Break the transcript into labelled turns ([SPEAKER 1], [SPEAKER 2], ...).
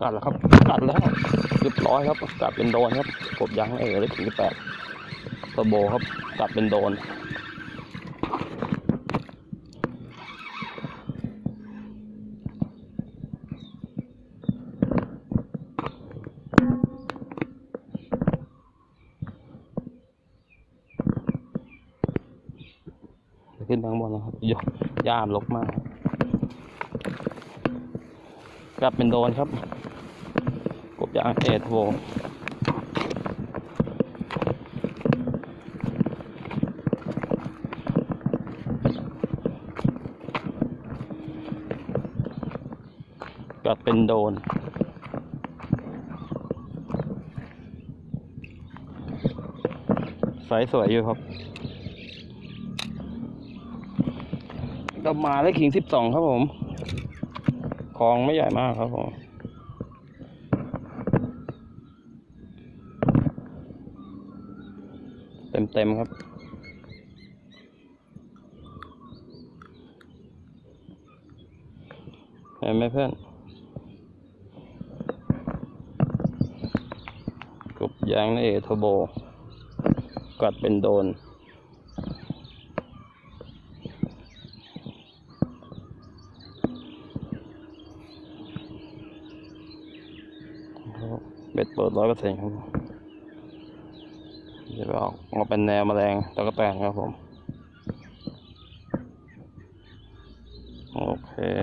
[SPEAKER 1] กัดแล้วครับกัดแล้วเรียบร้อยครับกัดเป็นโดนครับกบยางเออได้ถึงแปดเทอร์โบครับกัดเป็นโดนขึ้นไปข้างบนนะครับยกย่ามลกมากกลับเป็นโดนครับ กบยางเอทโวกลับเป็นโดนสายสวยอยู่ครับกลับมาได้ขิงสิบสองครับผมคลองไม่ใหญ่มากครับผม เต็มเต็มๆครับ เห็นไหมเพื่อนกบยางในเอทโบ กัดเป็นโดนเบ็ดเปิดร้อยเปอร์เซ็นต์ครับ จะไปออกมาเป็นแนวแมลงตะกแตนครับผม โอเค